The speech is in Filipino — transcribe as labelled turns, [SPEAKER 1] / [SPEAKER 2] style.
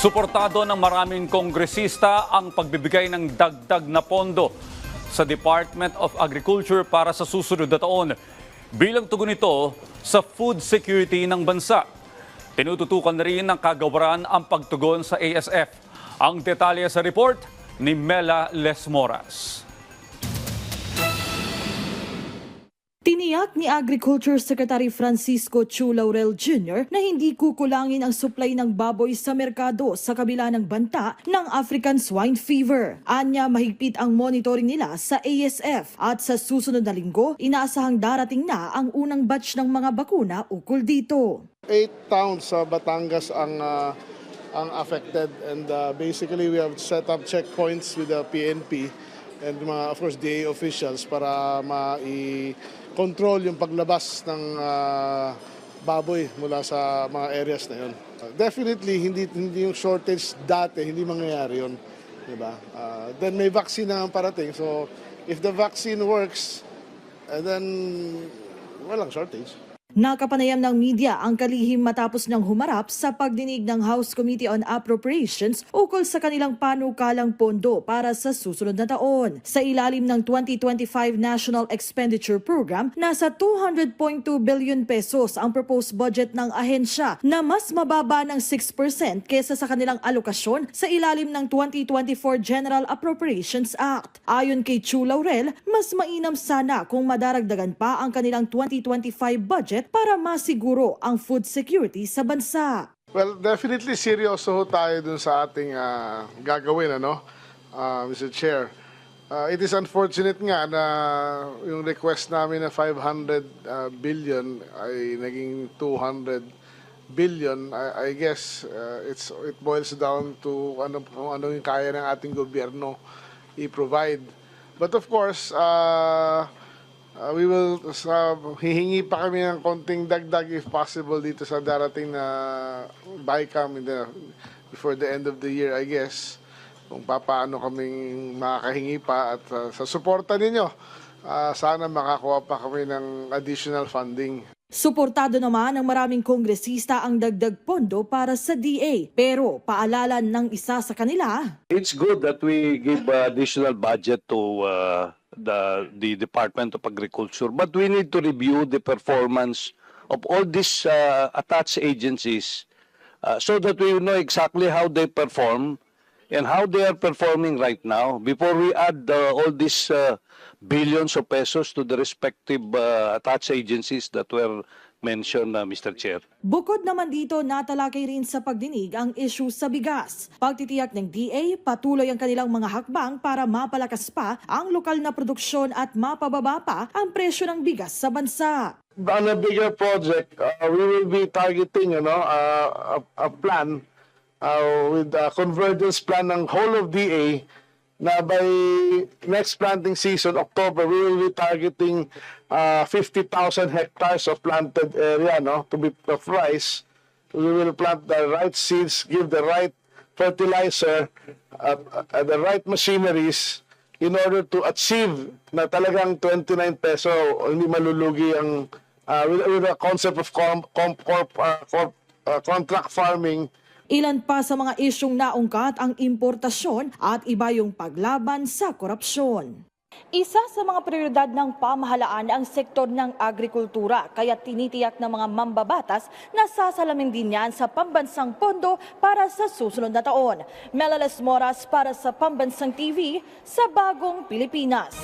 [SPEAKER 1] Suportado ng maraming kongresista ang pagbibigay ng dagdag na pondo sa Department of Agriculture para sa susunod na taon bilang tugon nito sa food security ng bansa. Tinututukan na rin ng kagawaran ang pagtugon sa ASF. Ang detalye sa report ni Mela Lesmoras.
[SPEAKER 2] Tiniyak ni Agriculture Secretary Francisco Chu Laurel Jr. na hindi kukulangin ang supply ng baboy sa merkado sa kabila ng banta ng African Swine Fever. Anya mahigpit ang monitoring nila sa ASF at sa susunod na linggo, inaasahang darating na ang unang batch ng mga bakuna ukol dito.
[SPEAKER 3] eight towns sa Batangas ang ah, ang affected and ah, basically we have set up checkpoints with the PNP and mga of course DA officials para ma-control yung paglabas ng ah, baboy mula sa mga areas na yun. Definitely hindi hindi yung shortage dati hindi mangyayari yun, 'di ba? Ah, then may vaccine na ang parating. So if the vaccine works, eh, then walang shortage.
[SPEAKER 2] Nakapanayam ng media ang kalihim matapos ng humarap sa pagdinig ng House Committee on Appropriations ukol sa kanilang panukalang pondo para sa susunod na taon. Sa ilalim ng 2025 National Expenditure Program, nasa 200.2 billion pesos ang proposed budget ng ahensya na mas mababa ng 6% kesa sa kanilang alokasyon sa ilalim ng 2024 General Appropriations Act. Ayon kay Chu Laurel, mas mainam sana kung madaragdagan pa ang kanilang 2025 budget para masiguro ang food security sa bansa.
[SPEAKER 3] Well, definitely seryoso ho tayo dun sa ating ah, gagawin, ano, ah, Mr. Chair. Ah, it is unfortunate nga na yung request namin na 500 ah, billion ay naging 200 billion. I, I guess ah, it's it boils down to ano kung ano yung kaya ng ating gobyerno i-provide. But of course, ah Uh, we will sa hihingi pa kami ng konting dagdag if possible dito sa darating na BICAM in the, before the end of the year I guess kung papaano kaming makakahingi pa at uh, sa suporta ninyo uh, sana makakuha pa kami ng additional funding.
[SPEAKER 2] Suportado naman ng maraming kongresista ang dagdag pondo para sa DA. Pero paalala ng isa sa kanila,
[SPEAKER 4] It's good that we give uh, additional budget to uh, the the Department of Agriculture, but we need to review the performance of all these uh, attached agencies uh, so that we know exactly how they perform and how they are performing right now before we add uh, all these uh, billions of pesos to the respective uh, attached agencies that were mentioned, uh, Mr. Chair.
[SPEAKER 2] Bukod naman dito, natalakay rin sa pagdinig ang issue sa bigas. Pagtitiyak ng DA, patuloy ang kanilang mga hakbang para mapalakas pa ang lokal na produksyon at mapababa pa ang presyo ng bigas sa bansa.
[SPEAKER 5] on a bigger project, uh, we will be targeting, you know, uh, a, a plan uh, with a convergence plan ng whole of DA na by next planting season, October, we will be targeting uh, 50,000 hectares of planted area no, to be of rice. We will plant the right seeds, give the right fertilizer, at, at the right machineries in order to achieve na talagang 29 peso hindi malulugi ang uh, with, with the concept of com, com, corp, uh, corp, uh, contract farming
[SPEAKER 2] Ilan pa sa mga isyong naungkat ang importasyon at iba yung paglaban sa korupsyon. Isa sa mga prioridad ng pamahalaan ang sektor ng agrikultura kaya tinitiyak ng mga mambabatas na sasalamin din yan sa pambansang pondo para sa susunod na taon. Melales Moras para sa Pambansang TV sa Bagong Pilipinas.